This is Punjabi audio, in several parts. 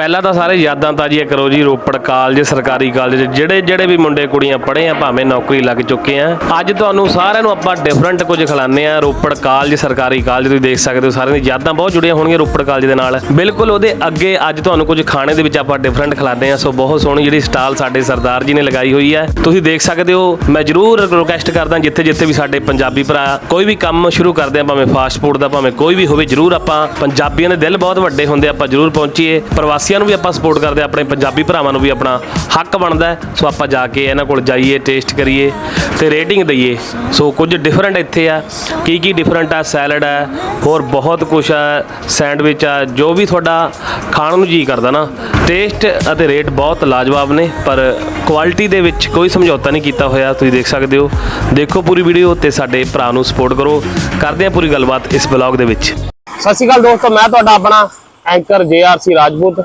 ਪਹਿਲਾਂ ਤਾਂ ਸਾਰੇ ਯਾਦਾਂ ਤਾਜ਼ੀਆਂ ਕਰੋ ਜੀ, ਰੋਪੜ ਕਾਲਜ, ਸਰਕਾਰੀ ਕਾਲਜ, ਜਿਹੜੇ ਜਿਹੜੇ ਵੀ ਮੁੰਡੇ ਕੁੜੀਆਂ ਪੜ੍ਹੇ ਆ, ਭਾਵੇਂ ਨੌਕਰੀ ਲੱਗ ਚੁੱਕੇ ਆ। ਅੱਜ ਤੁਹਾਨੂੰ ਸਾਰਿਆਂ ਨੂੰ ਆਪਾਂ ਡਿਫਰੈਂਟ ਕੁਝ ਖਿਲਾਉਂਦੇ ਆ, ਰੋਪੜ ਕਾਲਜ, ਸਰਕਾਰੀ ਕਾਲਜ, ਤੁਸੀਂ ਦੇਖ ਸਕਦੇ ਹੋ, ਸਾਰਿਆਂ ਦੀ ਯਾਦਾਂ ਬਹੁਤ ਜੁੜੀਆਂ ਹੋਣਗੀਆਂ ਰੋਪੜ ਕਾਲਜ ਦੇ ਨਾਲ। ਬਿਲਕੁਲ ਉਹਦੇ ਅੱਗੇ ਅੱਜ ਤੁਹਾਨੂੰ ਕੁਝ ਖਾਣੇ ਦੇ ਵਿੱਚ ਆਪਾਂ ਡਿਫਰੈਂਟ ਖਿਲਾਉਂਦੇ ਆ, ਸੋ ਬਹੁਤ ਸੋਹਣੀ ਜਿਹੜੀ ਸਟਾਲ ਸਾਡੇ ਸਰਦਾਰ ਜੀ ਨੇ ਲਗਾਈ ਹੋਈ ਹੈ ਤੁਸੀਂ ਦੇਖ ਸਕਦੇ ਹੋ, ਮੈਂ ਜਰੂਰ ਰਿਕੁਐਸਟ ਕਰਦਾ ਜਿੱਥੇ ਜਿੱਥੇ ਵੀ ਸਾਡੇ ਪੰਜਾਬੀ ਭਰਾ ਕੋਈ ਵੀ ਕੰਮ ਸ਼ੁਰੂ ਕਰਦੇ ਆ, ਭਾਵੇਂ ਫਾਸਟ ਫੂਡ ਦਾ, ਭਾਵੇਂ ਕੋਈ ਵੀ ਹੋਵੇ, ਜਰੂਰ ਆਪਾਂ ਪੰਜਾਬੀਆਂ ਦੇ ਦਿਲ ਬਹੁਤ ਵੱਡੇ ਹੁੰਦੇ ਆਪਾਂ ਜਰੂਰ ਪਹੁੰਚੀਏ। ਪ੍ਰਵਾਸੀ ਪ੍ਰਵਾਸੀਆਂ ਨੂੰ ਵੀ ਆਪਾਂ ਸਪੋਰਟ ਕਰਦੇ ਆ ਆਪਣੇ ਪੰਜਾਬੀ ਭਰਾਵਾਂ ਨੂੰ ਵੀ ਆਪਣਾ ਹੱਕ ਬਣਦਾ ਸੋ ਆਪਾਂ ਜਾ ਕੇ ਇਹਨਾਂ ਕੋਲ ਜਾਈਏ ਟੇਸਟ ਕਰੀਏ ਤੇ ਰੇਟਿੰਗ ਦਈਏ। ਸੋ ਕੁਝ ਡਿਫਰੈਂਟ ਇੱਥੇ ਆ। ਕੀ ਕੀ ਡਿਫਰੈਂਟ ਆ? ਸੈਲਡ ਹੈ ਹੋਰ ਬਹੁਤ ਕੁਝ ਆ ਸੈਂਡਵਿਚ ਆ, ਜੋ ਵੀ ਤੁਹਾਡਾ ਖਾਣ ਨੂੰ ਜੀ ਕਰਦਾ ਨਾ। ਟੇਸਟ ਅਤੇ ਰੇਟ ਬਹੁਤ ਲਾਜਵਾਬ ਨੇ, ਪਰ ਕੁਆਲਿਟੀ ਦੇ ਵਿੱਚ ਕੋਈ ਸਮਝੌਤਾ ਨਹੀਂ ਕੀਤਾ ਹੋਇਆ, ਤੁਸੀਂ ਦੇਖ ਸਕਦੇ ਹੋ। ਦੇਖੋ ਪੂਰੀ ਵੀਡੀਓ ਤੇ ਸਾਡੇ ਭਰਾ ਨੂੰ ਸਪੋਰਟ ਕਰੋ। ਕਰਦੇ ਆ ਪੂਰੀ ਗੱਲਬਾਤ ਇਸ ਬਲੌਗ ਦੇ ਵਿੱਚ। ਸਤਿ ਸ਼੍ਰੀ ਅਕਾਲ ਦੋਸਤੋ, ਮੈਂ ਤੁਹਾਡਾ ਆਪਣਾ ਐਂਕਰ ਜੇਆਰਸੀ ਰਾਜਪੂਤ।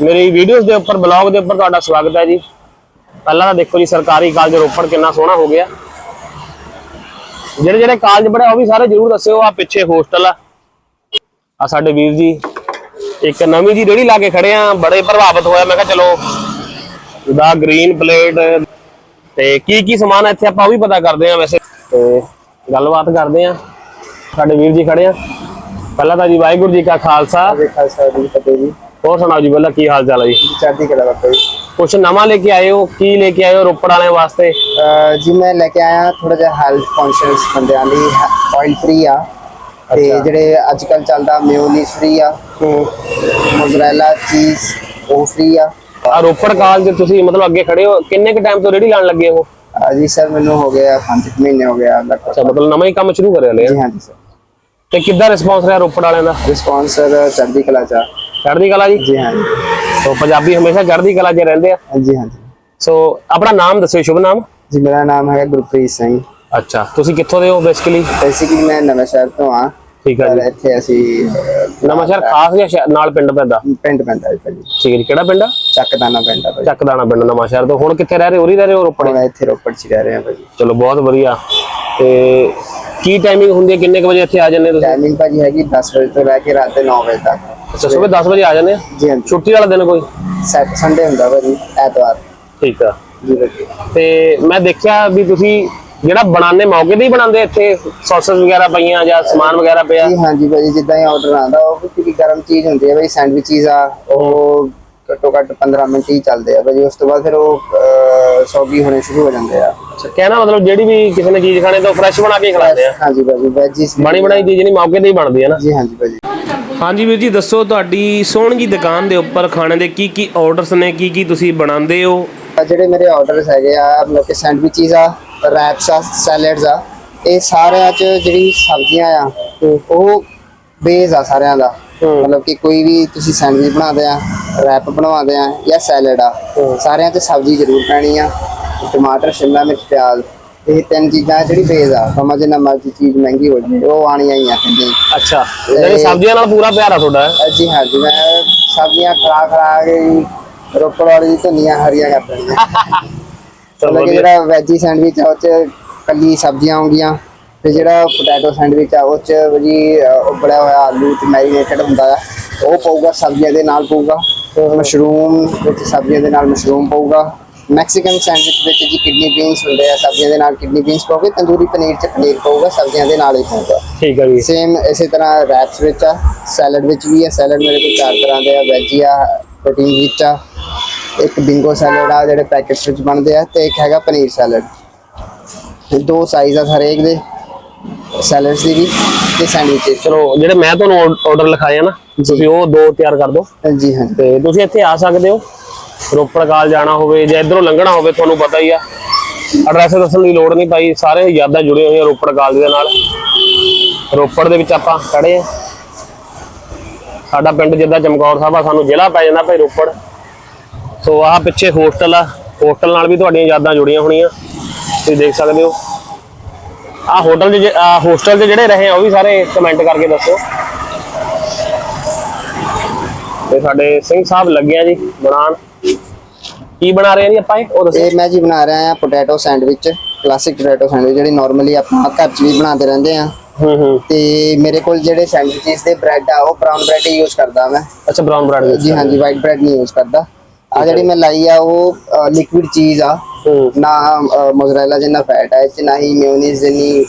ਮੇਰੀ ਵੀਡੀਓਜ਼ ਦੇ ਉੱਪਰ ਬਲੌਗ ਦੇ ਉੱਪਰ ਤੁਹਾਡਾ ਸਵਾਗਤ ਹੈ ਜੀ। ਪਹਿਲਾਂ ਤਾਂ ਦੇਖੋ ਜੀ, ਸਰਕਾਰੀ ਕਾਲਜ ਰੋਪੜ ਕਿੰਨਾ ਸੋਹਣਾ ਹੋ ਗਿਆ। ਜਿਹੜੇ ਜਿਹੜੇ ਕਾਲਜ ਪੜ੍ਹੇ, ਉਹ ਵੀ ਸਾਰੇ ਜਰੂਰ ਦੱਸਿਓ। ਆ ਪਿੱਛੇ ਹੋਸਟਲ ਆ। ਆ ਸਾਡੇ ਵੀਰ ਜੀ, ਇੱਕ ਨਵੀਂ ਜੀ ਰੇੜੀ ਲਾ ਕੇ ਖੜੇ ਆ। ਬੜੇ ਪ੍ਰਭਾਵਿਤ ਹੋਇਆ। ਮੈਂ ਕਿਹਾ ਚਲੋ ਦਾ ਗ੍ਰੀਨ ਪਲੇਟ ਤੇ ਕੀ ਕੀ ਸਮਾਨ ਹੈ ਇੱਥੇ, ਆਪਾਂ ਉਹ ਵੀ ਪਤਾ ਕਰਦੇ ਆ ਵੈਸੇ। ਤੇ ਗੱਲਬਾਤ ਕਰਦੇ ਆ। ਸਾਡੇ ਵੀਰ ਜੀ ਖੜੇ ਆ। ਪਹਿਲਾਂ ਤਾਂ ਜੀ ਵਾਹਿਗੁਰੂ ਜੀ ਕਾ ਖਾਲਸਾ। ਖਾਲਸਾ ਜੀ ਫਤਿਹ ਜੀ। ਹੋਰ ਸੁਣਾਓ ਜੀ ਪਹਿਲਾਂ ਕੀ ਹਾਲ ਚਾਲ ਹੈ ਜੀ? ਚੜ੍ਹਦੀ ਕਲਾ ਬਾਬਾ ਜੀ। ਕੁਛ ਨਵਾਂ ਲੈ ਕੇ ਆਏ ਹੋ ਕੀ ਲੈ ਕੇ ਆਏ ਹੋ ਰੋਪੜ ਵਾਲਿਆਂ ਵਾਸਤੇ? ਅਹ ਜੀ ਮੈਂ ਲੈ ਕੇ ਆਇਆ ਥੋੜਾ ਜਿਹਾ ਹੈਲਥ ਕੌਨਸ਼ੀਅਸ ਬੰਦਿਆਂ ਲਈ ਆਇਲ ਫ੍ਰੀ ਆ। ਤੇ ਅੱਛਾ। ਜਿਹੜੇ ਅੱਜ ਕੱਲ ਚੱਲਦਾ ਮਿਓਨੀਜ਼ ਫ੍ਰੀ ਆ ਮੋਜ਼ਰੇਲਾ ਚੀਜ਼ ਉਹ ਫ੍ਰੀ ਆ। ਆ ਰੋਪੜ ਕਾਲਜ ਤੁਸੀਂ ਮਤਲਬ ਅੱਗੇ ਖੜੇ ਹੋ ਕਿੰਨੇ ਕ ਟਾਈਮ ਤੋਂ ਰੇੜੀ ਲਾਣ ਲੱਗੇ ਹੋ? ਅਹ ਜੀ ਸਰ ਮੈਨੂੰ ਹੋ ਗਿਆ 5 ਮਹੀਨੇ ਹੋ ਗਿਆ ਅੱਛਾ ਮਤਲਬ ਨਵਾਂ ਹੀ ਕੰਮ ਸ਼ੁਰੂ ਕਰਿਆ ਲਿਆ। ਜੀ ਹਾਂਜੀ ਸਰ ਤੇ ਕਿੱਦਾਂ ਰਿਸਪੌਂਸ ਰਿਹਾ ਰੋਪੜ ਵਾਲਿਆਂ ਦਾ? ਰਿਸਪੌਂਸ ਸਰ ਚੜ੍ਹਦੀ ਕਲਾ ਚ ਆ। ਚੜ੍ਹਦੀ ਕਲਾ ਜੀ? ਜੀ ਹਾਂਜੀ ਸੋ ਪੰਜਾਬੀ ਹਮੇਸ਼ਾ ਚੜ੍ਹਦੀ ਕਲਾ 'ਚ ਰਹਿੰਦੇ ਆ। ਜੀ ਹਾਂਜੀ ਸੋ ਆਪਣਾ ਨਾਮ ਦੱਸਿਓ ਸ਼ੁਭ ਨਾਮ? ਜੀ ਮੇਰਾ ਨਾਮ ਹੈ ਗੁਰਪ੍ਰੀਤ ਸਿੰਘ। ਅੱਛਾ ਤੁਸੀਂ ਕਿੱਥੋਂ ਦੇ ਹੋ ਬੇਸਿਕਲੀ ਬੇਸਿਕਲੀ ਮੈਂ ਨਵਾਂ ਸ਼ਹਿਰ ਤੋਂ ਆ ਠੀਕ ਹੈ ਜੀ। ਇੱਥੇ ਅਸੀਂ ਨਵਾਂ ਸ਼ਹਿਰ ਖਾਸ ਜਾਂ ਸ਼ਹਿਰ- ਨਾਲ ਪਿੰਡ ਪੈਂਦਾ? ਪਿੰਡ ਪੈਂਦਾ ਹੈ ਭਾਜੀ ਠੀਕ ਹੈ ਜੀ ਕਿਹੜਾ ਪਿੰਡ? ਆ ਚੱਕਦਾਨਾ ਪਿੰਡ ਆ ਭਾਜੀ ਚੱਕਦਾਣਾ ਪਿੰਡ ਨਵਾਂ ਸ਼ਹਿਰ ਤੋਂ। ਹੁਣ ਕਿੱਥੇ ਰਹਿ ਰਹੇ ਹੋ? ਉਰੀ ਰਹਿ ਰਹੇ ਹੋ ਰੋਪੜ? ਹੁਣ ਇੱਥੇ ਰੋਪੜ ਚ ਹੀ ਰਹਿ ਰਹੇ ਹਾਂ ਭਾਜੀ ਚਲੋ ਬਹੁਤ ਵਧੀਆ। ਤੇ ਕੀ ਟਾਈਮਿੰਗ ਹੁੰਦੀ ਹੈ? ਕਿੰਨੇ ਕੁ ਵਜੇ ਇੱਥੇ ਆ ਜਾਂਦੇ ਤੁਸੀਂ? ਟਾਈਮਿੰਗ ਭਾਜੀ ਹੈਗੀ 10 ਵਜੇ ਤੋਂ ਲੈ ਕੇ ਰਾਤ ਦੇ 9 ਵਜੇ ਤੱਕ। ਅੱਛਾ ਸਵੇਰ 10 ਵਜੇ ਆ ਜਾਂਦੇ ਆ? ਜੀ ਹਾਂਜੀ। ਛੁੱਟੀ ਵਾਲਾ ਦਿਨ ਕੋਈ? ਸੰਡੇ ਹੁੰਦਾ ਭਾਜੀ ਐਤਵਾਰ। ਠੀਕ ਆ। ਜੀ ਭਾਜੀ। ਤੇ ਮੈਂ ਦੇਖਿਆ ਵੀ ਤੁਸੀਂ ਜਿਹੜਾ ਬਣਾਉਂਦੇ ਮੌਕੇ ਤੇ ਹੀ ਬਣਾਉਂਦੇ ਇੱਥੇ ਸੌਸਸ ਵਗੈਰਾ ਪਈਆਂ ਜਾਂ ਸਮਾਨ ਵਗੈਰਾ ਪਿਆ? ਜੀ ਹਾਂਜੀ ਭਾਜੀ ਜਿੱਦਾਂ ਹੀ ਆਰਡਰ ਆਉਂਦਾ ਉਹ ਕਿਉਂਕਿ ਗਰਮ ਚੀਜ਼ ਹੁੰਦੀ ਹੈ ਭਾਈ ਸੈਂਡਵਿਚੀਜ਼ ਆ ਉਹ ਘੱਟੋ ਘੱਟ 15 ਮਿੰਟ ਹੀ ਚੱਲਦੇ ਆ ਭਾਜੀ ਉਸ ਤੋਂ ਬਾਅਦ ਫਿਰ ਉਹ ਸੌਗੀ ਹੋਣੇ ਸ਼ੁਰੂ ਹੋ ਜਾਂਦੇ ਆ। ਕਹਿਣਾ ਮਤਲਬ ਜਿਹੜੀ ਵੀ ਕਿਸੇ ਨੇ ਚੀਜ਼ ਖਾਣੀ ਤਾਂ ਫਰੈਸ਼ ਬਣਾ ਕੇ ਖਿਲਾਉਂਦੇ ਆ। ਹਾਂਜੀ ਭਾਜੀ ਵੈਜੀਸ ਬਣੀ ਬਣਾਈ ਚੀਜ਼ ਨਹੀਂ ਮੌਕੇ ਤੇ ਹੀ ਬਣਦੀ ਹੈ ਨਾ। ਜੀ ਹਾਂਜੀ ਭਾਜੀ। ਹਾਂਜੀ ਵੀਰ ਜੀ ਦੱਸੋ ਤੁਹਾਡੀ ਸੋਹਣੀ ਦੁਕਾਨ ਦੇ ਉੱਪਰ ਖਾਣੇ ਦੇ ਕੀ ਕੀ ਆਰਡਰਸ ਨੇ ਕੀ ਕੀ ਤੁਸੀਂ ਬਣਾਉਂਦੇ ਹੋ? ਆਹ ਜਿਹੜੇ ਮੇਰੇ ਆਰਡਰਸ ਹੈਗੇ ਆ ਮਤਲਬ ਕਿ ਸੈਂਡਵਿਚੀਜ਼ ਆ ਰੈਪਸ ਆ ਸੈਲਡਸ ਆ ਇਹ ਸਾਰਿਆਂ ਚ ਜਿਹੜੀ ਸਬਜ਼ੀਆਂ ਆ ਉਹ ਬੇਸ ਆ ਸਾਰਿਆਂ ਦਾ। ਮਤਲਬ ਕਿ ਕੋਈ ਵੀ ਤੁਸੀਂ ਸੈਂਡਵਿਚ ਬਣਾਉਂਦੇ ਆ ਰੈਪ ਬਣਵਾਉਂਦੇ ਆ ਜਾਂ ਸੈਲਡ ਆ ਸਾਰਿਆਂ ਚ ਸਬਜ਼ੀ ਜ਼ਰੂਰ ਪੈਣੀ ਆ। ਟਮਾਟਰ ਸ਼ਿਮਲਾ ਮਿਰਚ ਪਿਆਜ਼। ਇਹ ਤਿੰਨ ਚੀਜ਼ਾਂ ਜਿਹੜੀ ਬੇਸ ਆ। ਭਾਵੇਂ ਜਿੰਨਾ ਮਰਜ਼ੀ ਚੀਜ਼ ਮਹਿੰਗੀ ਹੋ ਜਾਵੇ ਉਹ ਆਣੀਆਂ ਹੀ ਆ ਕਹਿੰਦੇ। ਅੱਛਾ ਜਿਹੜੀ ਸਬਜ਼ੀਆਂ ਨਾਲ ਪੂਰਾ ਪਿਆਰ ਆ ਤੁਹਾਡਾ ਅਹ ਜੀ ਹਾਂ ਜੀ ਮੈਂ ਸਬਜ਼ੀਆਂ ਖਰਾ ਖਰਾ ਕੇ ਜੀ ਰੋਪੜ ਵਾਲੀ ਧਨੀਆਂ ਹਰੀਆਂ ਕਰ ਦਿੰਦੀਆਂ ਚਲੋ ਕਿ। ਜਿਹੜਾ ਵੈਜੀ ਸੈਂਡਵਿਚ ਆ ਉਹ ਚ ਕੱਲੀ ਸਬਜ਼ੀਆਂ ਆਉਂਗੀਆਂ ਤੇ ਜਿਹੜਾ ਪੋਟੈਟੋ ਸੈਂਡਵਿਚ ਆ ਉਹ ਚ ਜੀ ਉਬਲਿਆ ਹੋਇਆ ਆਲੂ ਤੇ ਮੈਰੀਨੇਟਡ ਹੁੰਦਾ ਆ ਉਹ ਪਊਗਾ ਸਬਜ਼ੀਆਂ ਦੇ ਨਾਲ ਪਊਗਾ। ਮਸ਼ਰੂਮ ਵਿੱਚ ਸਬਜ਼ੀਆਂ ਦੇ ਨਾਲ ਮਸ਼ਰੂਮ ਪਊਗਾ। ਮੈਕਸੀਕਨ ਸੈਂਡਵਿਚ ਵਿੱਚ ਜੀ ਕਿਡਨੀ ਬੀਨਸ ਹੁੰਦੇ ਆ ਸਬਜ਼ੀਆਂ ਦੇ ਨਾਲ ਕਿਡਨੀ ਬੀਨਸ ਪਊਗੇ ਤੰਦੂਰੀ ਪਨੀਰ ਚ ਪਨੀਰ ਪਊਗਾ ਸਬਜ਼ੀਆਂ ਦੇ ਨਾਲ ਹੀ ਪਊਗਾ। ਠੀਕ ਹੈ ਜੀ। ਸੇਮ ਇਸੇ ਤਰ੍ਹਾਂ ਰੈਪਸ ਵਿੱਚ ਆ ਸੈਲਡ ਵਿੱਚ ਵੀ ਆ ਸੈਲਡ ਮੇਰੇ ਕੋਲ ਚਾਰ ਤਰ੍ਹਾਂ ਦੇ ਆ ਵੈਜੀ ਆ ਪ੍ਰੋਟੀਨ ਵਿੱਚ ਆ ਇੱਕ ਬਿੰਗੋ ਸੈਲਡ ਆ ਜਿਹੜੇ ਪੈਕੇਟਸ ਵਿੱਚ ਬਣਦੇ ਆ ਤੇ ਇੱਕ ਹੈਗਾ ਪਨੀਰ ਸੈਲਡ ਦੋ ਸਾਈਜ਼ ਆ ਹਰੇਕ ਦੇ ਸੈਲਡਸ ਦੀ ਵੀ ਤੇ ਸੈਂਡਵਿਚ ਚਲੋ ਜਿਹੜੇ ਮੈਂ ਤੁਹਾਨੂੰ ਆਰਡਰ ਲਿਖਾਏ ਆ ਨਾ ਤੁਸੀਂ ਉਹ ਦੋ ਤਿਆਰ ਕਰ ਦਿਓ। ਜੀ ਹਾਂ ਤੇ ਤੁਸੀਂ ਇੱਥੇ ਆ ਸਕਦੇ ਹੋ। ਰੋਪੜ ਕਾਲ ਜਾਣਾ ਹੋਵੇ ਜਾਂ ਇਧਰੋਂ ਲੰਘਣਾ ਹੋਵੇ, ਤੁਹਾਨੂੰ ਪਤਾ ਹੀ ਆ। ਐਡਰੈਸ ਦੱਸਣ ਦੀ ਲੋੜ ਨਹੀਂ ਭਾਈ, ਸਾਰੇ ਯਾਦਾਂ ਜੁੜੀਆਂ ਹੋਈਆਂ ਰੋਪੜ ਕਾਲਜ ਦੇ ਨਾਲ। ਰੋਪੜ ਦੇ ਵਿੱਚ ਆਪਾਂ ਖੜੇ ਆ। ਸਾਡਾ ਪਿੰਡ ਜਿੱਦਾਂ ਚਮਕੌਰ ਸਾਹਿਬ ਆ, ਸਾਨੂੰ ਜ਼ਿਲ੍ਹਾ ਪੈ ਜਾਂਦਾ ਭਾਈ ਰੋਪੜ। ਸੋ ਆਹ ਪਿੱਛੇ ਹੋਸਟਲ ਆ, ਹੋਸਟਲ ਨਾਲ ਵੀ ਤੁਹਾਡੀਆਂ ਯਾਦਾਂ ਜੁੜੀਆਂ ਹੋਣੀਆਂ। ਤੁਸੀਂ ਦੇਖ ਸਕਦੇ ਹੋ। ਆ ਹੋਟਲ ਦੇ ਹੋਸਟਲ ਦੇ ਜਿਹੜੇ ਰਹੇ ਆ, ਉਹ ਵੀ ਸਾਰੇ ਕਮੈਂਟ ਕਰਕੇ ਦੱਸੋ। ਤੇ ਸਾਡੇ ਸਿੰਘ ਸਾਹਿਬ ਲੱਗੇ ਆ ਜੀ, ਬਣਾਉਣ। ਕੀ ਬਣਾ ਰਹੇ ਆ ਜੀ ਆਪਾਂ ਇਹ? ਉਹ ਦੱਸੋ। ਇਹ ਮੈਂ ਜੀ ਬਣਾ ਰਿਹਾ ਆ potato sandwich classic potato sandwich ਜਿਹੜੀ ਨਾਰਮਲੀ ਆਪਾਂ ਘਰ 'ਚ ਵੀ ਬਣਾਉਂਦੇ ਰਹਿੰਦੇ ਆ ਹੂੰ ਹੂੰ। ਤੇ ਮੇਰੇ ਕੋਲ ਜਿਹੜੇ ਸੈਂਡਵਿਚਸ ਦੇ ਬ੍ਰੈਡ ਆ ਉਹ ਬ੍ਰਾਊਨ ਬ੍ਰੈਡ ਹੀ ਯੂਜ਼ ਕਰਦਾ ਮੈਂ। ਅੱਛਾ ਬ੍ਰਾਊਨ ਬ੍ਰੈਡ ਵਿੱਚ ਜੀ ਹਾਂਜੀ ਵਾਈਟ ਬ੍ਰੈਡ ਨਹੀਂ ਯੂਜ਼ ਕਰਦਾ। ਆ ਜਿਹੜੀ ਮੈਂ ਲਾਈ ਆ ਉਹ ਲਿਕਵਿਡ ਚੀਜ਼ ਆ। ਨਾ ਮੋਜ਼ਰੇਲਾ ਜਿੰਨਾ ਫੈਟ ਹੈ ਇਹ 'ਚ ਨਾ ਹੀ ਮੇਯੋਨੀਜ਼ ਜਿੰਨੀ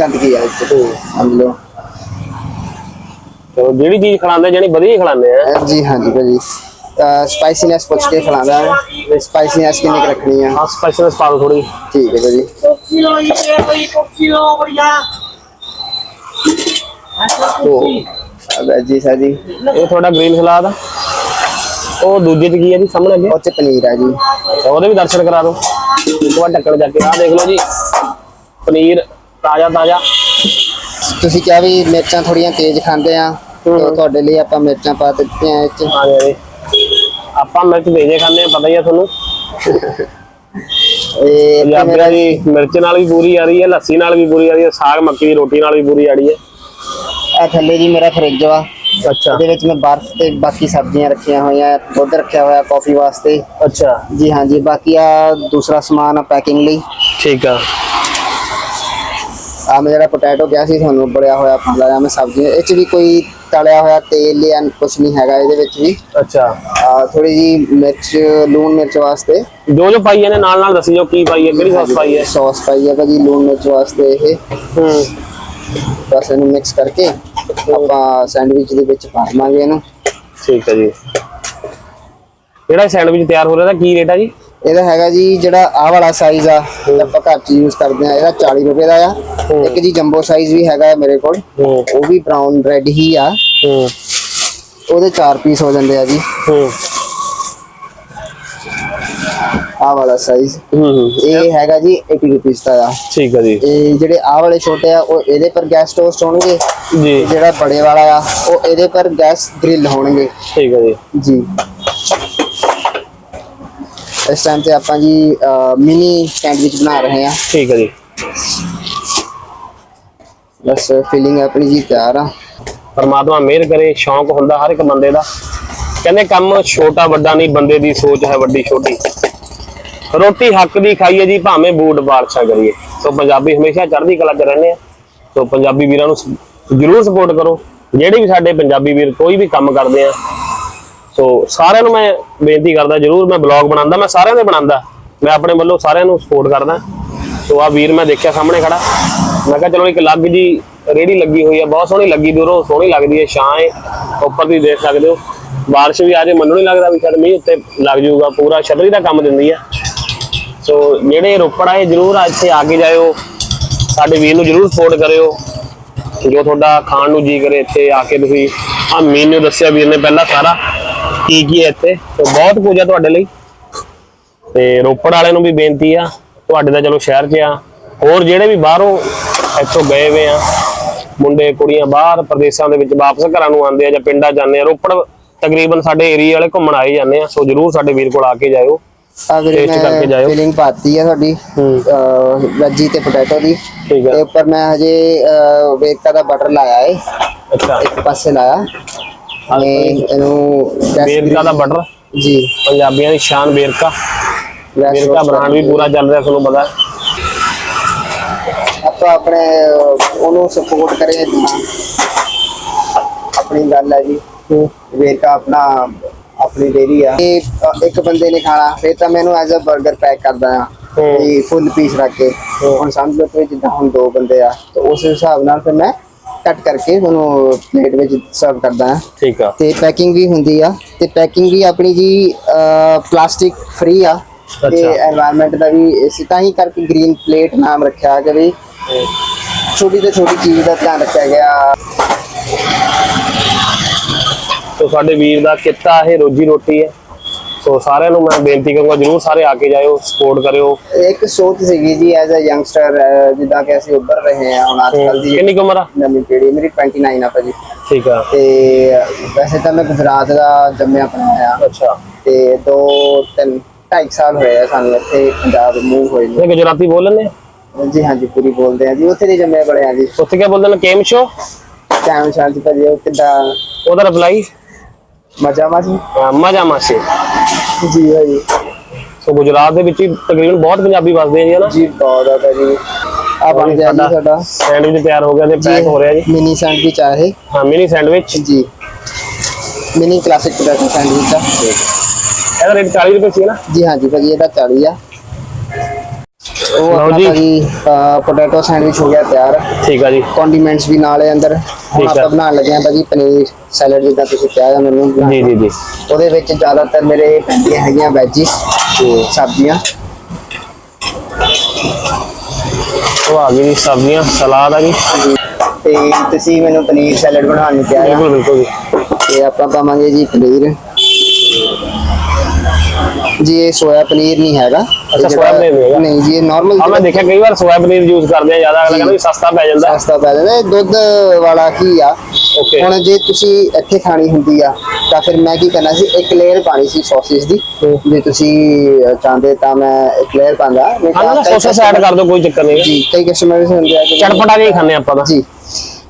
ਗੰਦਗੀ ਆ ਇਹ 'ਚ। ਲਓ। ਤੇ ਜਿਹੜੀ ਚੀਜ਼ ਖਿਲਾਉਂਦੇ ਜਿਹੜੀ ਵਧੀਆ ਖਿਲਾਉਂਦੇ ਆ। ਜੀ ਹਾਂਜੀ ਭਾਜੀ ਸਪਾਈਸੀਨੈਸ ਪੁੱਛ ਕੇ ਖਿਲਾਉਂਦਾ ਹੈ। ਸਪਾਈਸੀਨੈਸ ਕਿੰਨੀ ਕੁ ਰੱਖਣੀ ਆ ਹਾਂ ਸਪੈਸ਼ਲ ਪਾ ਦਿਓ ਥੋੜੀ ਠੀਕ ਹੈ ਭਾਜੀ। kilo ini beli kilo ya. तो ਵੈਜੀ ਸਾਜੀ ਇਹ ਤੁਹਾਡਾ ਗ੍ਰੀਨ ਸਲਾਦ ਆ। ਉਹ ਦੂਜੇ ਚ ਕੀ ਹੈ ਜੀ ਸਾਹਮਣੇ ਅੱਗੇ? ਉਹ ਚ ਪਨੀਰ ਆ ਜੀ। ਅੱਛਾ, ਉਹਦੇ ਵੀ ਦਰਸ਼ਨ ਕਰਾ ਦਿਓ। ਇੱਕ ਵਾਰ ਢੱਕਣ ਜਾ ਕੇ। ਆਹ ਦੇਖ ਲਓ ਜੀ। ਪਨੀਰ ਤਾਜ਼ਾ ਤਾਜ਼ਾ। ਤੁਸੀਂ ਕਿਹਾ ਵੀ ਮਿਰਚਾਂ ਥੋੜੀਆਂ ਤੇਜ਼ ਖਾਂਦੇ ਆ। ਤਾਂ ਤੁਹਾਡੇ ਲਈ ਆਪਾਂ ਮਿਰਚਾਂ ਪਾ ਦਿੱਤੀਆਂ ਇਹ ਚ। ਆ ਗਿਆ ਜੀ। ਆਪਾਂ ਮਿਰਚ ਭੇਜੇ ਖਾਂਦੇ ਆ ਪਤਾ ਹੀ ਆ ਤੁਹਾਨੂੰ। ਇਹ ਪੰਜਾਬੀਆਂ ਦੀ ਮਿਰਚ ਨਾਲ ਵੀ ਪੂਰੀ ਆ ਰਹੀ ਹੈ ਲੱਸੀ ਨਾਲ ਵੀ ਪੂਰੀ ਆ ਰਹੀ ਹੈ ਸਾਗ ਮੱਕੀ ਦੀ ਰੋਟੀ ਨਾਲ ਵੀ ਪੂਰੀ ਆ ਰਹੀ ਹੈ। ਇਹ ਥੱਲੇ ਜੀ ਮੇਰਾ ਫਰਿੱਜ ਵਾ। ਅੱਛਾ। ਇਹਦੇ ਵਿੱਚ ਮੈਂ ਬਰਫ਼ ਤੇ ਬਾਕੀ ਸਬਜ਼ੀਆਂ ਰੱਖੀਆਂ ਹੋਈਆਂ ਦੁੱਧ ਰੱਖਿਆ ਹੋਇਆ ਕਾਫੀ ਵਾਸਤੇ। ਅੱਛਾ। ਜੀ ਹਾਂਜੀ ਬਾਕੀ ਆ ਦੂਸਰਾ ਸਮਾਨ ਆ ਪੈਕਿੰਗ ਲਈ। ਠੀਕ ਆ। ਆ ਮੈਂ ਜਿਹੜਾ ਪੋਟੈਟੋ ਗਿਆ ਸੀ ਤੁਹਾਨੂੰ ਬੜਿਆ ਹੋਇਆ ਪਾਲਾ ਜਾਂ ਮੈਂ ਸਬਜ਼ੀ ਇਹ ਚ ਵੀ ਕੋਈ ਤਲਿਆ ਹੋਇਆ ਤੇਲ ਜਾਂ ਕੁਝ ਨਹੀਂ ਹੈਗਾ ਇਹਦੇ ਵਿੱਚ ਵੀ। ਅੱਛਾ। ਆ ਥੋੜੀ ਜੀ ਮਿਰਚ ਲੂਣ ਮਿਰਚ ਵਾਸਤੇ। ਜੋ ਜੋ ਪਾਈ ਇਹਨੇ ਨਾਲ ਨਾਲ ਦੱਸੀ ਜਾਓ ਕੀ ਪਾਈ ਹੈ ਕਿਹੜੀ ਸੌਸ ਪਾਈ ਹੈ? ਸੌਸ ਪਾਈ ਹੈ ਭਾਜੀ ਲੂਣ ਮਿਰਚ ਵਾਸਤੇ ਇਹ। ਹੂੰ। ਬਸ ਇਹਨੂੰ ਮਿਕਸ ਕਰਕੇ ਆਪਾਂ ਸੈਂਡਵਿਚ ਦੇ ਵਿੱਚ ਪਾ ਦੇਵਾਂਗੇ ਇਹਨੂੰ। ਠੀਕ ਹੈ ਜੀ। ਜਿਹੜਾ ਸੈਂਡਵਿਚ ਤਿਆਰ ਹੋ ਰਿਹਾ ਦਾ ਕੀ ਰੇਟ ਆ ਜੀ? ਇਹਦਾ ਹੈਗਾ ਜੀ ਜਿਹੜਾ ਆਹ ਵਾਲਾ ਸਾਈਜ਼ ਆ ਆਪਾਂ ਘਰ ਚ ਯੂਜ਼ ਕਰਦੇ ਆ ਇਹਦਾ 40 ਰੁਪਏ ਦਾ ਆ। ਇੱਕ ਜੀ ਜੰਬੋ ਸਾਈਜ਼ ਵੀ ਹੈਗਾ ਮੇਰੇ ਕੋਲ ਉਹ ਵੀ ਬ੍ਰਾਊਨ ਰੈਡ ਹੀ ਆ। ਉਹਦੇ 4 ਪੀਸ ਹੋ ਜਾਂਦੇ ਆ ਜੀ। ਆਹ ਵਾਲਾ ਸਾਈਜ਼ ਇਹ ਹੈਗਾ ਜੀ 80 ਰੁਪਏ ਦਾ ਆ। ਠੀਕ ਹੈ ਜੀ। ਇਹ ਜਿਹੜੇ ਆਹ ਵਾਲੇ ਛੋਟੇ ਆ ਉਹ ਇਹਦੇ ਪਰ ਗੈਸ ਟੋਸਟ ਹੋਣਗੇ। ਜੀ। ਜਿਹੜਾ ਬੜੇ ਵਾਲਾ ਆ ਉਹ ਇਹਦੇ ਪਰ ਗੈਸ ਗ੍ਰਿਲ ਹੋਣਗੇ। ਠੀਕ ਹੈ ਜੀ। ਜੀ। ਇਸ ਟਾਈਮ ਤੇ ਆਪਾਂ ਜੀ ਮਿਨੀ ਸੈਂਡਵਿਚ ਬਣਾ ਰਹੇ ਹਾਂ। ਠੀਕ ਹੈ ਜੀ। ਬਸ ਫੀਲਿੰਗ ਆਪਣੀ ਜੀ ਤਿਆਰ ਆ। ਪਰਮਾਤਮਾ ਮਿਹਰ ਕਰੇ ਸ਼ੌਂਕ ਹੁੰਦਾ ਹਰ ਇੱਕ ਬੰਦੇ ਦਾ। ਕਹਿੰਦੇ ਕੰਮ ਛੋਟਾ ਵੱਡਾ ਨਹੀਂ ਬੰਦੇ ਦੀ ਸੋਚ ਹੈ ਵੱਡੀ ਛੋਟੀ। ਰੋਟੀ ਹੱਕ ਦੀ ਖਾਈਏ ਜੀ ਭਾਵੇਂ ਬੂਟ ਬਾਰਸ਼ਾ ਕਰੀਏ। ਸੋ ਪੰਜਾਬੀ ਹਮੇਸ਼ਾ ਚੜ੍ਹਦੀ ਕਲਾ 'ਚ ਰਹਿੰਦੇ ਆ। ਸੋ ਪੰਜਾਬੀ ਵੀਰਾਂ ਨੂੰ ਜ਼ਰੂਰ ਸਪੋਰਟ ਕਰੋ। ਜਿਹੜੇ ਵੀ ਸਾਡੇ ਪੰਜਾਬੀ ਵੀਰ ਕੋਈ ਵੀ ਕੰਮ ਕਰਦੇ ਆ ਸੋ ਸਾਰਿਆਂ ਨੂੰ ਮੈਂ ਬੇਨਤੀ ਕਰਦਾ, ਜਰੂਰ ਮੈਂ ਬਲੌਗ ਬਣਾਉਂਦਾ, ਮੈਂ ਸਾਰਿਆਂ ਦੇ ਬਣਾਉਂਦਾ। ਮੈਂ ਆਪਣੇ ਵੱਲੋਂ ਸਾਰਿਆਂ ਨੂੰ ਸਪੋਰਟ ਕਰਦਾ। ਸੋ ਆ ਵੀਰ ਮੈਂ ਦੇਖਿਆ ਸਾਹਮਣੇ ਖੜਾ। ਮੈਂ ਕਿਹਾ, ਚਲੋ ਇੱਕ ਲੱਗ ਜੀ ਰੇੜੀ ਲੱਗੀ ਹੋਈ ਆ, ਬਹੁਤ ਸੋਹਣੀ ਲੱਗੀ ਦੂਰੋਂ, ਸੋਹਣੀ ਲੱਗਦੀ ਹੈ, ਛਾਂ ਹੈ, ਉੱਪਰ ਦੀ ਦੇਖ ਸਕਦੇ ਹੋ। ਬਾਰਿਸ਼ ਵੀ ਆ ਜੇ, ਮੈਨੂੰ ਨਹੀਂ ਲੱਗਦਾ ਵੀ ਸ਼ਾਇਦ ਮੀਂਹ ਉੱਤੇ ਲੱਗ ਜਾਊਗਾ, ਪੂਰਾ ਛਤਰੀ ਦਾ ਕੰਮ ਦਿੰਦੀ ਆ। ਸੋ ਜਿਹੜੇ ਰੋਪੜ ਆਏ, ਜਰੂਰ ਇੱਥੇ ਆ ਕੇ ਜਾਇਓ। ਸਾਡੇ ਵੀਰ ਨੂੰ ਜਰੂਰ ਸਪੋਰਟ ਕਰਿਓ। ਜੋ ਤੁਹਾਡਾ ਖਾਣ ਨੂੰ ਜੀ ਕਰੇ, ਇੱਥੇ ਆ ਕੇ ਤੁਸੀਂ ਆ ਮੀਨੂ ਦੱਸਿਆ ਵੀਰ ਨੇ ਪਹਿਲਾਂ ਸਾਰਾ। ਕੀ ਕੀ ਹੈ ਇੱਥੇ। ਸੋ ਬਹੁਤ ਕੁਝ ਆ ਤੁਹਾਡੇ ਲਈ। ਤੇ ਰੋਪੜ ਵਾਲਿਆਂ ਨੂੰ ਵੀ ਬੇਨਤੀ ਆ ਤੁਹਾਡੇ ਦਾ ਚਲੋ ਸ਼ਹਿਰ 'ਚ ਆ। ਹੋਰ ਜਿਹੜੇ ਵੀ ਬਾਹਰੋਂ ਇੱਥੋਂ ਗਏ ਵੇ ਆ ਮੁੰਡੇ ਕੁੜੀਆਂ ਬਾਹਰ ਪ੍ਰਦੇਸ਼ਾਂ ਦੇ ਵਿੱਚ ਵਾਪਸ ਘਰਾਂ ਨੂੰ ਆਉਂਦੇ ਆ ਜਾਂ ਪਿੰਡਾਂ ਜਾਂਦੇ ਆ ਰੋਪੜ ਤਕਰੀਬਨ ਸਾਡੇ ਏਰੀਆ ਵਾਲੇ ਘੁੰਮਣ ਆਏ ਜਾਂਦੇ ਆ। ਸੋ ਜਰੂਰ ਸਾਡੇ ਵੀਰ ਕੋਲ ਆ ਕੇ ਜਾਇਓ। ਕਰਕੇ ਮੈਂ ਜਾਇਓ। ਫੀਲਿੰਗ ਪਾਤੀ ਆ ਤੁਹਾਡੀ ਵੈਜੀ ਤੇ ਪੋਟੈਟੋ ਦੀ। ਠੀਕ ਤੇ ਉੱਪਰ ਮੈਂ ਹਜੇ ਵੇਰਕਾ ਦਾ ਬਟਰ ਲਾਇਆ ਏ। ਅੱਛਾ। ਇੱਕ ਪਾਸੇ ਲਾਇਆ। ਤੇ ਇਹਨੂੰ ਵੇਰਕਾ ਦਾ ਬਟਰ ਜੀ। ਪੰਜਾਬੀਆਂ ਦੀ ਸ਼ਾਨ Verka gas Verka roast brand ਵੀ ਪੂਰਾ ਚੱਲ ਰਿਹਾ ਤੁਹਾਨੂੰ ਪਤਾ। ਆਪਾਂ ਆਪਣੇ ਅਹ, ਉਹਨੂੰ ਸਪੋਰਟ ਕਰੇ ਤਾਂ ਆਪਣੀ ਗੱਲ ਹੈ ਜੀ। ਵੇਰਕਾ ਆਪਣਾ ਆਪਣੀ ਡੇਰੀ ਆ। ਇਹ ਅ, ਇੱਕ ਬੰਦੇ ਨੇ ਖਾਣਾ ਫਿਰ ਤਾਂ ਮੈਨੂੰ ਐਜ਼ ਅ 버ਗਰ ਪੈਕ ਕਰਦਾ ਆ ਫੁੱਲ ਪੀਸ ਰੱਖ ਕੇ। ਹੁਣ ਸਮਝ ਲਓ ਕਿ ਜਿੱਦਾਂ ਹੁਣ ਦੋ ਬੰਦੇ ਆ ਤਾਂ ਉਸ ਹਿਸਾਬ ਨਾਲ ਫਿਰ ਮੈਂ ਕੱਟ ਕਰਕੇ ਉਹਨੂੰ ਪਲੇਟ ਵਿੱਚ ਸਰਵ ਕਰਦਾ ਹਾਂ। ਠੀਕ ਆ। ਤੇ ਪੈਕਿੰਗ ਵੀ ਹੁੰਦੀ ਆ। ਤੇ ਪੈਕਿੰਗ ਵੀ ਆਪਣੀ ਜੀ ਪਲਾਸਟਿਕ ਫ੍ਰੀ ਆ। ਤੇ এনवायरमेंट ਦਾ ਵੀ ਇਸੇ ਤਾਂ ਹੀ ਕਰਕੇ ਗ੍ਰੀਨ ਪਲੇਟ ਨਾਮ ਰੱਖਿਆ ਗਿਆ ਵੀ ਛੋਟੀ ਤੋਂ ਛੋਟੀ ਚੀਜ਼ ਦਾ ਧਿਆਨ ਰੱਖਿਆ ਗਿਆ। ਤੋਂ ਸਾਡੇ ਵੀਰ ਦਾ ਕਿੱਤਾ ਇਹ ਰੋਜੀ ਰੋਟੀ ਹੈ। ਸੋ ਸਾਰਿਆਂ ਨੂੰ ਮੈਂ ਬੇਨਤੀ ਕਰੂੰਗਾ ਜਰੂਰ ਸਾਰੇ ਆ ਕੇ ਜਾਇਓ ਸਪੋਰਟ ਕਰਿਓ। ਇੱਕ ਸੋਚ ਸੀਗੀ ਜੀ ਐਜ਼ ਅ ਯੰਗਸਟਰ ਜਿੱਦਾਂ ਕਿ ਅਸੀਂ ਉੱਭਰ ਰਹੇ ਹਾਂ ਹੁਣ ਅੱਜ ਕੱਲ੍ਹ ਦੀ ਕਿੰਨੀ ਉਮਰ ਆ? ਨਵੀਂ ਪੀੜ੍ਹੀ ਮੇਰੀ 29 ਆ ਭਾਜੀ। ਠੀਕ ਆ। ਤੇ ਵੈਸੇ ਤਾਂ ਮੈਂ ਗੁਜਰਾਤ ਦਾ ਜੰਮਿਆ ਪੜਿਆ ਆ। ਅੱਛਾ। ਤੇ ਦੋ ਤਿੰਨ ਢਾਈ ਸਾਲ ਹੋਏ ਆ ਸਾਨੂੰ ਇੱਥੇ ਪੰਜਾਬ ਮੂਵ ਹੋਏ ਇਹ ਗੁਜਰਾਤੀ ਬੋਲ ਲੈਂਦੇ ਆ? ਨੂੰ ਜੀ ਪੂਰੀ ਬੋਲਦੇ ਆ ਜੀ। ਉੱਥੇ ਦੇ ਜੰਮੇ ਬੜੇ ਆ ਜੀ। ਉੱਥੇ ਕੀ ਬੋਲਦੇ ਨੇ? Came show? ਟਾਈਮ ਸ਼ਾਂਤੀ ਭਾਜੀ ਉਹ ਕਿੱਦਾਂ? ਉਹਦਾ ਰਿਪਲਾਈ ਮਜ਼ਾ ਮਾ ਜੀ ਮਜਾ ਮਾਸੀ। ਜੀ ਸੋ ਗੁਜਰਾਤ ਦੇ ਵਿੱਚ ਹੀ ਤਕਰੀਬਨ ਬਹੁਤ ਪੰਜਾਬੀ ਵਸਦੇ ਆ ਜੀ ਹਨਾ ਜੀ ਬਹੁਤ ਆ ਭਾਜੀ ਆ ਬਣ ਗਿਆ ਜੀ ਸਾਡਾ। ਸੈਂਡਵਿਚ ਤਿਆਰ ਹੋ ਗਿਆ ਤੇ ਪੈਕ ਹੋ ਰਿਹਾ ਜੀ। ਮਿਨੀ ਸੈਂਡਵਿਚ ਆ ਇਹ। ਹਾਂ ਮਿਨੀ ਸੈਂਡਵਿਚ ਜੀ। ਮਿਨੀ ਕਲਾਸਿਕ ਪੋਟੈਟੋ ਸੈਂਡਵਿਚ ਆ। ਇਹਦਾ ਰੇਟ 40 ਰੁਪਏ ਸੀ ਨਾ? ਜੀ ਹਾਂ ਜੀ ਭਾਜੀ ਇਹਦਾ 40 ਆ। ਉਹ ਲਓ ਆਪਣਾ ਜੀ। ਭਾਜੀ ਪੋਟੈਟੋ ਸੈਂਡਵਿਚ ਹੋ ਗਿਆ ਤਿਆਰ। ਠੀਕ ਆ ਜੀ। ਕੰਡੀਮੈਂਟਸ ਵੀ ਨਾਲ ਹੈ ਅੰਦਰ। ਹੁਣ ਠੀਕ ਆ। ਆਪਾਂ ਬਣਾਉਣ ਲੱਗੇ ਆ ਭਾਜੀ ਪਨੀਰ ਸੈਲਡ ਜਿੱਦਾਂ ਤੁਸੀਂ ਕਿਹਾ ਹੈ ਮੈਨੂੰ ਜੀ ਜੀ ਜੀ। ਉਹਦੇ ਵਿੱਚ ਜ਼ਿਆਦਾਤਰ ਮੇਰੇ ਪੈਂਦੀਆਂ ਹੈਗੀਆਂ ਵੈਜੀਸ ਤੇ ਸਬਜ਼ੀਆਂ। ਉਹ ਆ ਗਈ ਜੀ ਸਬਜ਼ੀਆਂ ਸਲਾਦ ਆ ਜੀ ਤੇ ਤੁਸੀਂ ਮੈਨੂੰ ਪਨੀਰ ਸੈਲਡ ਬਣਾਉਣ ਨੂੰ ਕਿਹਾ ਬਿਲਕੁਲ ਬਿਲਕੁਲ ਜੀ। ਤੇ ਆਪਾਂ ਪਾਵਾਂਗੇ ਜੀ ਪਨੀਰ। ਜੀ ਇਹ ਸੋਇਆ ਪਨੀਰ ਨਹੀਂ ਹੈਗਾ। ਅੱਛਾ ਸੋਇਆ ਪਨੀਰ ਹੈਗਾ। ਨਹੀਂ ਜੀ ਇਹ ਨਾਰਮਲ ਹਾਂ ਦੇਖਿਆ ਕਈ ਵਾਰ ਸੋਇਆ ਪਨੀਰ ਯੂਜ਼ ਕਰਦੇ ਆ ਜ਼ਿਆਦਾ ਅਗਲਾ ਕਹਿੰਦਾ ਵੀ ਸਸਤਾ ਪੈ ਜਾਂਦਾ। ਸਸਤਾ ਪੈ ਜਾਂਦਾ। ਇਹ ਦੁੱਧ ਵਾਲਾ ਕੀ ਆ? ਓਕੇ ਹੁਣ ਜੇ ਤੁਸੀਂ ਇੱਥੇ ਖਾਣੀ ਹੁੰਦੀ ਆ ਤਾਂ ਫਿਰ ਮੈਂ ਕੀ ਕਰਨਾ ਸੀ ਇੱਕ ਲੇਅਰ ਪਾਣੀ ਸੀ ਸੌਸਿਸ ਦੀ। ਜੇ ਤੁਸੀਂ ਚਾਹੁੰਦੇ ਤਾਂ ਮੈਂ ਇੱਕ ਲੇਅਰ ਪਾਉਂਦਾ। ਹਾਂ ਸੌਸਿਸ ਐਡ ਕਰ ਦਿਓ ਕੋਈ ਚੱਕਰ ਨਹੀਂ। ਜੀ ਕਈ ਕਸਟਮਰ ਹੁੰਦੇ ਆ ਚਟਪਟਾ ਜਿਹਾ ਹੀ ਆਪਾਂ ਦਾ ਜੀ।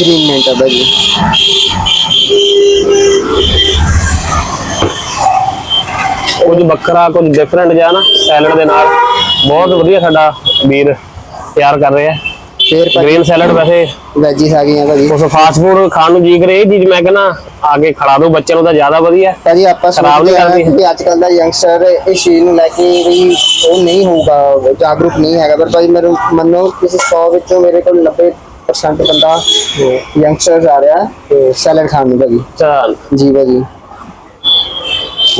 ਮਿੰਟ ਆ ਭਾਜੀ ਕੁਝ ਵੱਖਰਾ ਕੁਝ ਡਿਫਰੈਂਟ ਜਿਹਾ ਨਾ ਸੈਲਡ ਦੇ ਨਾਲ। ਬਹੁਤ ਵਧੀਆ ਸਾਡਾ ਵੀਰ ਤਿਆਰ ਕਰ ਰਿਹਾ। ਫਿਰ ਗ੍ਰੀਨ ਸੈਲਡ ਵੈਸੇ ਵੈਜੀਸ ਆ ਗਈਆਂ ਭਾਜੀ। ਉਸ ਫਾਸਟ ਫੂਡ ਖਾਣ ਨੂੰ ਜੀ ਕਰੇ ਇਹ ਚੀਜ਼ ਮੈਂ ਕਹਿੰਦਾ ਆ ਕੇ ਖਿਲਾ ਦਿਓ ਬੱਚਿਆਂ ਨੂੰ ਤਾਂ ਜ਼ਿਆਦਾ ਵਧੀਆ। ਹੈ। ਭਾਜੀ ਆਪਾਂ ਖਰਾਬ ਨਹੀਂ ਕਰਦੀ। ਕਿ ਅੱਜ ਕੱਲ ਦਾ ਯੰਗਸਟਰ ਇਸ ਚੀਜ਼ ਨੂੰ ਲੈ ਕੇ ਵੀ ਉਹ ਨਹੀਂ ਹੋਊਗਾ ਜਾਗਰੂਕ ਨਹੀਂ ਹੈਗਾ। ਪਰ ਭਾਜੀ ਮੈਨੂੰ ਮੰਨੋ ਕਿਸੇ 100 ਵਿੱਚੋਂ ਮੇਰੇ ਕੋਲ 90% ਬੰਦਾ ਯੰਗਸਟਰ ਆ ਰਿਹਾ ਹੈ ਸੈਲਡ ਖਾਣ ਨੂੰ ਭਾਜੀ। ਚੱਲ। ਜੀ ਭਾਜੀ।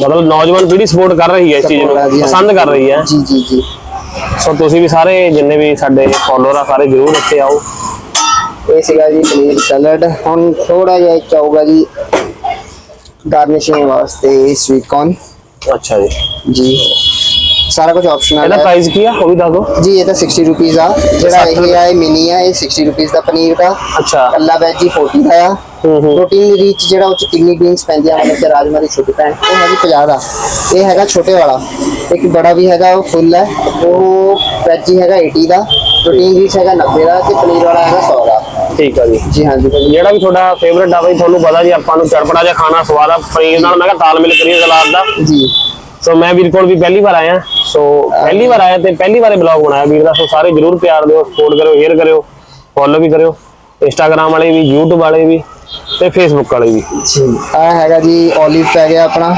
ਮਤਲਬ ਨੌਜਵਾਨ ਪੀੜ੍ਹੀ ਸਪੋਰਟ ਕਰ ਰਹੀ ਹੈ ਇਸ ਚੀਜ਼ ਨੂੰ। ਪਸੰਦ ਕਰ ਰਹੀ ਹੈ। ਜੀ ਜੀ ਜੀ। ਸੋ ਤੁਸੀਂ ਵੀ ਸਾਰੇ ਜਿੰਨੇ ਵੀ ਸਾਡੇ ਫੋਲੋਅਰ ਆ ਸਾਰੇ ਜਰੂਰ ਇੱਥੇ ਆਓ। ਇਹ ਸੀਗਾ ਜੀ ਪਨੀਰ ਸੈਲਡ ਹੁਣ ਥੋੜਾ ਜਿਹਾ ਚਾਹੂਗਾ ਜੀ ਗਾਰਨਿਸ਼ਿੰਗ ਵਾਸਤੇ ਸਵੀਟ ਕੌਰਨ ਅੱਛਾ ਜੀ। ਜੀ। ਸਾਰਾ ਕੁਝ ਆਪਸ਼ਨਲ ਇਹਦਾ ਹੈ। ਪ੍ਰਾਈਸ ਕੀ ਆ? ਉਹ ਵੀ ਦੱਸ ਦਿਓ। ਜੀ ਇਹ ਤਾਂ 60 ਰੁਪੀਸ ਆ। ਜਿਹੜਾ ਇਹ ਆ ਇਹ ਮਿਨੀ ਆ ਇਹ 60 ਰੁਪੀਸ ਦਾ ਪਨੀਰ ਦਾ। ਅੱਛਾ। ਕੱਲਾ ਵੈਜ ਹੀ 40 ਦਾ ਆ। ਹੂੰ ਹੂੰ। ਪ੍ਰੋਟੀਨ ਰਿਚ ਜਿਹੜਾ ਉਹ ਚ ਕਿਡਨੀ ਬੀਨਸ ਪੈਂਦੀਆਂ ਮਤਲਬ ਕਿ ਰਾਜਮਾ ਦੀ ਛੋਟੀ ਪੈਣ ਉਹ ਹੈਗੀ 50 ਦਾ। ਇਹ ਹੈਗਾ ਛੋਟੇ ਵਾਲਾ। ਇੱਕ ਬੜਾ ਵੀ ਹੈਗਾ ਉਹ ਫੁੱਲ ਹੈ। ਉਹ ਵੈਜ ਹੀ ਹੈਗਾ 80 ਦਾ। ਪ੍ਰੋਟੀਨ ਰਿਚ ਹੈਗਾ 90 ਦਾ ਤੇ ਪਨੀਰ ਵਾਲਾ ਹੈਗਾ 100 ਦਾ। ਠੀਕ ਆ ਜੀ। ਜੀ ਹਾਂਜੀ ਭਾਜੀ। ਜਿਹੜਾ ਵੀ ਤੁਹਾਡਾ ਫੇਵਰਿਟ ਆ ਬਈ ਤੁਹਾਨੂੰ ਪਤਾ ਜੀ ਆਪਾਂ ਨੂੰ ਚਟਪਟਾ ਜਿਹਾ ਖਾਣਾ ਸਵਾਦ ਆ ਪਨੀਰ ਨਾਲ। ਮੈਂ ਕਿਹਾ ਤਾਲਮੇਲ ਕਰੀਏ ਸਲਾਦ ਦਾ। ਜੀ। ਸੋ ਮੈਂ ਵੀਰ ਕੋਲ ਵੀ ਪਹਿਲੀ ਵਾਰ ਆਇਆ। ਸੋ ਪਹਿਲੀ ਵਾਰ ਆਇਆ ਤੇ ਪਹਿਲੀ ਵਾਰੇ ਬਲੌਗ ਬਣਾਇਆ। ਵੀਰ ਦਾ ਸੋ ਸਾਰੇ ਜਰੂਰ ਪਿਆਰ ਦਿਓ ਸਪੋਰਟ ਕਰਿਓ ਸ਼ੇਅਰ ਕਰਿਓ ਫੋਲੋ ਵੀ ਕਰਿਓ। ਇੰਸਟਾਗ੍ਰam ਵਾਲੇ ਵੀ YouTube ਵਾਲੇ ਵੀ ਤੇ Facebook ਵਾਲੇ ਵੀ। ਜੀ ਆ ਹੈਗਾ ਜੀ 올ਿਵ ਪੈ ਗਿਆ ਆਪਣਾ।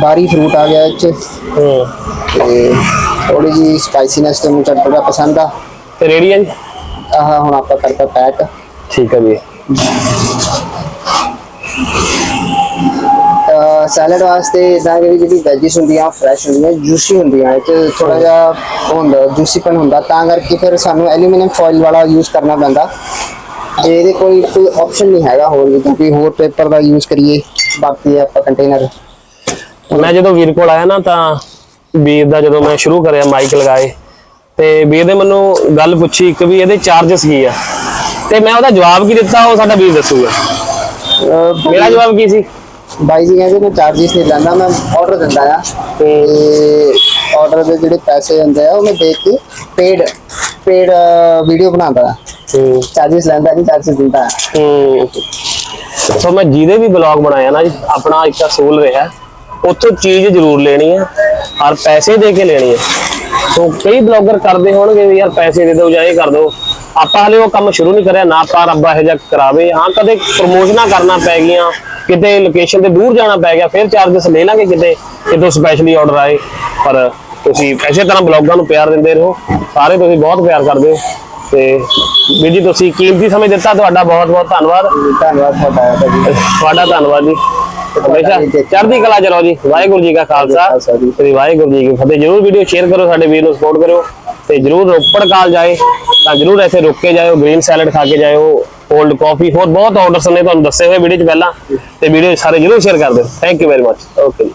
ਬਾਰੀ ਫਰੂਟ ਆ ਗਿਆ ਹੂੰ। ਤੇ ਥੋੜੀ ਜੀ ਸਪਾਈਸੀਨੈਸ ਤੁਹਾਨੂੰ ਚਟਪਟਾ ਪਸੰਦ ਆ। ਤੇ ਰੇਡੀ ਆ ਜੀ? ਆਹ ਹੁਣ ਆਪਾਂ ਕਰਤਾ ਪੈਕ ਠੀਕ ਆ ਜੀ। ਸੈਲਡ ਵਾਸਤੇ ਇਦਾਂ ਕਿ ਜਿਹੜੀ ਵੈਜੀਸ ਹੁੰਦੀਆਂ ਫਰੈਸ਼ ਹੁੰਦੀਆਂ ਜੂਸੀ ਹੁੰਦੀਆਂ ਇਹ ਥੋੜਾ ਜਿਹਾ ਹੁੰਦਾ ਜੂਸੀਪਨ ਹੁੰਦਾ ਤਾਂ ਕਰਕੇ ਫਿਰ ਸਾਨੂੰ ਐਲੂਮੀਨੀਅਮ ਫੋਇਲ ਵਾਲਾ ਯੂਜ਼ ਕਰਨਾ ਪੈਂਦਾ। ਇਹਦੇ ਕੋਈ ਕੋਈ ਆਪਸ਼ਨ ਨਹੀਂ ਹੈਗਾ ਹੋਰ ਵੀ ਕਿਉਂਕਿ ਹੋਰ ਪੇਪਰ ਦਾ ਯੂਜ਼ ਕਰੀਏ ਬਾਕੀ ਆਪਾਂ ਕੰਟੇਨਰ ਮੈਂ ਜਦੋਂ ਵੀਰ ਕੋਲ ਆਇਆ ਨਾ ਤਾਂ ਵੀਰ ਦਾ ਜਦੋਂ ਮੈਂ ਸ਼ੁਰੂ ਕਰਿਆ ਮਾਈਕ ਲਗਾਏ ਤੇ ਵੀਰ ਨੇ ਮੈਨੂੰ ਗੱਲ ਪੁੱਛੀ ਇੱਕ ਵੀ ਇਹਦੇ ਚਾਰजेस ਕੀ ਆ? ਤੇ ਮੈਂ ਉਹਦਾ ਜਵਾਬ ਕੀ ਦਿੱਤਾ ਉਹ ਸਾਡਾ ਵੀਰ ਦੱਸੂਗਾ। ਮੇਰਾ ਜਵਾਬ ਕੀ ਸੀ? ਬਾਈ ਜੀ ਕਹਿੰਦੇ ਮੈਂ ਚਾਰजेस ਨਹੀਂ ਲੈਂਦਾ ਮੈਂ ਆਰਡਰ ਦਿੰਦਾ ਆ। ਤੇ ਆਰਡਰ ਦੇ ਜਿਹੜੇ ਪੈਸੇ ਹੁੰਦੇ ਆ ਉਹ ਮੈਂ ਦੇ ਕੇ ਪੇਡ ਪੇਡ ਵੀਡੀਓ ਬਣਾਉਂਦਾ ਆ। ਤੇ ਚਾਰजेस ਲੈਂਦਾ ਨਹੀਂ ਚਾਰजेस ਦਿੰਦਾ ਆ। ਹੂੰ। ਸੋ ਮੈਂ ਜਿਹਦੇ ਵੀ ਬਲੌਗ ਬਣਾਇਆ ਨਾ ਆਪਣਾ ਇੱਕ ਅਸੂਲ ਰਿਹਾ। ਉੱਥੋਂ ਚੀਜ਼ ਜ਼ਰੂਰ ਲੈਣੀ ਹੈ ਔਰ ਪੈਸੇ ਦੇ ਕੇ ਲੈਣੀ ਹੈ ਸੋ ਕਈ ਬਲੌਗਰ ਕਰਦੇ ਹੋਣਗੇ ਵੀ ਯਾਰ ਪੈਸੇ ਦੇ ਦਿਓ ਜਾਂ ਇਹ ਕਰ ਦਿਓ। ਆਪਾਂ ਹਲੇ ਉਹ ਕੰਮ ਸ਼ੁਰੂ ਨਹੀਂ ਕਰਿਆ ਨਾ ਆਪਾਂ ਰੱਬਾ ਇਹ ਜਿਹਾ ਕਰਾਵੇ। ਹਾਂ ਕਦੇ ਪ੍ਰਮੋਸ਼ਨਾਂ ਕਰਨਾ ਪੈ ਗਈਆਂ। ਕਿਤੇ ਲੋਕੇਸ਼ਨ ਤੇ ਦੂਰ ਜਾਣਾ ਪੈ ਗਿਆ ਫਿਰ ਚਾਰजेस ਲੈ ਲਾਂਗੇ ਕਿਤੇ ਕਿਤੋਂ ਸਪੈਸ਼ਲੀ ਆਰਡਰ ਆਏ। ਪਰ ਤੁਸੀਂ ਇਸੇ ਤਰ੍ਹਾਂ ਬਲੌਗਾਂ ਨੂੰ ਪਿਆਰ ਦਿੰਦੇ ਰਹੋ। ਸਾਰੇ ਤੁਸੀਂ ਬਹੁਤ ਪਿਆਰ ਕਰਦੇ ਹੋ। ਤੇ ਵੀਰ ਜੀ ਤੁਸੀਂ ਕੀਮਤੀ ਸਮੇਂ ਦਿੱਤਾ ਤੁਹਾਡਾ ਬਹੁਤ ਬਹੁਤ ਧੰਨਵਾਦ। ਧੰਨਵਾਦ ਤੁਹਾਡਾ ਤੁਹਾਡਾ ਧੰਨਵਾਦ ਜੀ। ਹਮੇਸ਼ਾ ਚੜ੍ਹਦੀ ਕਲਾ ਚ ਰਹੋ ਜੀ। ਵਾਹਿਗੁਰੂ ਜੀ ਕਾ ਖਾਲਸਾ। ਤੇ ਵਾਹਿਗੁਰੂ ਜੀ ਕੀ ਫਤਿਹ। ਜਰੂਰ ਵੀਡੀਓ ਸ਼ੇਅਰ ਕਰੋ ਸਾਡੇ ਵੀਰ ਨੂੰ ਸਪੋਰਟ ਕਰਿਓ। ਤੇ ਜਰੂਰ ਰੋਪੜ ਕਾਲ ਜਾਏ ਤਾਂ ਜਰੂਰ ਇੱਥੇ ਰੁਕ ਕੇ ਜਾਇਓ ਗ੍ਰੀਨ ਸੈਲਡ ਖਾ ਕੇ ਜਾਇਓ। ਕੋਲਡ ਕਾਫੀ ਹੋਰ ਬਹੁਤ ਆਰਡਰਸ ਨੇ ਤੁਹਾਨੂੰ ਦੱਸੇ ਹੋਏ ਵੀਡੀਓ ਚ ਪਹਿਲਾਂ ਤੇ ਵੀਡੀਓ ਸਾਰੇ ਜਰੂਰ ਸ਼ੇਅਰ ਕਰ ਦਿਓ। Thank you very much okay